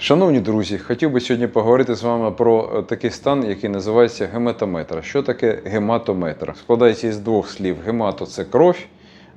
Шановні друзі, хотів би сьогодні поговорити з вами про е, такий стан, який називається гематометр. Що таке гематометр? Складається із двох слів: гемато це кров,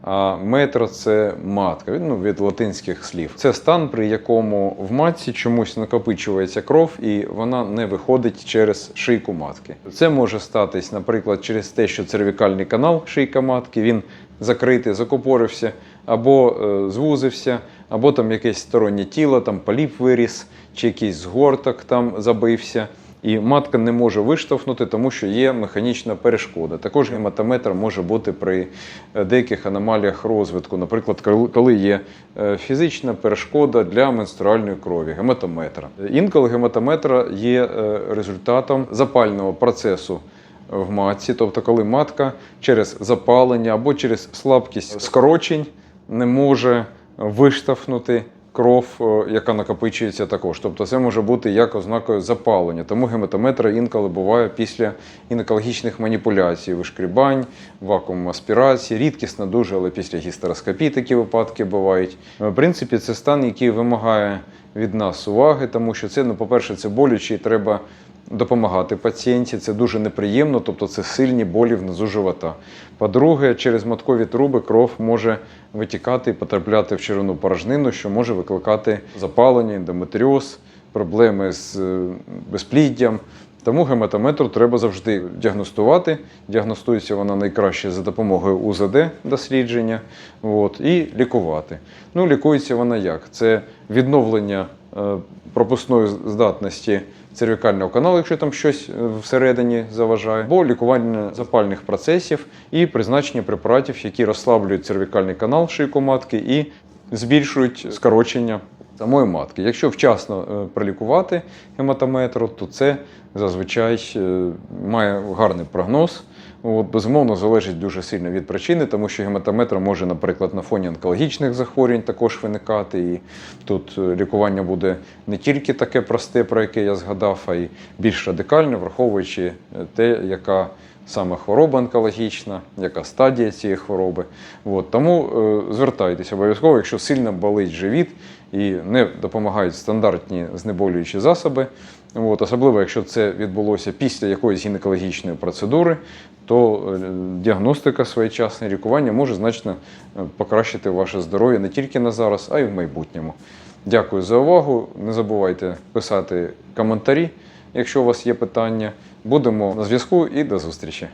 а метр це матка. Ну, від латинських слів. Це стан, при якому в матці чомусь накопичується кров, і вона не виходить через шийку матки. Це може статись, наприклад, через те, що цервікальний канал шийка матки він закритий, закупорився або е, звузився, або там якесь стороннє тіло, там поліп виріс, чи якийсь згорток там забився. І матка не може виштовхнути, тому що є механічна перешкода. Також гематометр може бути при е, деяких аномаліях розвитку, наприклад, коли- є е, фізична перешкода для менструальної крові, гематометра. Інколи гематометр є результатом запального процесу в матці, тобто коли матка через запалення або через слабкість скорочень не може виштовхнути кров, е, яка накопичується також. Тобто це може бути як ознакою запалення. Тому гематометр інколи буває після гінекологічних маніпуляцій, вишкрібань, вакуум аспірації, рідкісно дуже, але після гістероскопії такі випадки бувають. В принципі, це стан, який вимагає від нас уваги, тому що це, ну, по-перше, це болюче і треба допомагати пацієнті. Це дуже неприємно, тобто це сильні болі внизу живота. По-друге, через маткові труби кров може витікати і потрапляти в червону порожнину, що може викликати запалення, ендометріоз, проблеми з е, безпліддям. Тому гематометр треба завжди діагностувати. Діагностується вона найкраще за допомогою УЗД дослідження от, і лікувати. Ну, лікується вона як? Це відновлення пропускної здатності цервікального каналу, якщо там щось е, всередині заважає, або лікування запальних процесів і призначення препаратів, які розслаблюють цервікальний канал шийку матки і збільшують скорочення самої матки. Якщо вчасно е, пролікувати гематометру, то це зазвичай е, має гарний прогноз. От, безумовно, залежить дуже сильно від причини, тому що гематометра може, наприклад, на фоні онкологічних захворювань також виникати. І тут е, лікування буде не тільки таке просте, про яке я згадав, а й більш радикальне, враховуючи е, те, яка саме хвороба онкологічна, яка стадія цієї хвороби. От, тому е, звертайтеся обов'язково, якщо сильно болить живіт і не допомагають стандартні знеболюючі засоби. От, особливо, якщо це відбулося після якоїсь гінекологічної процедури, то е, діагностика своєчасне лікування може значно е, покращити ваше здоров'я не тільки на зараз, а й в майбутньому. Дякую за увагу. Не забувайте писати коментарі, якщо у вас є питання. Будемо на зв'язку і до зустрічі.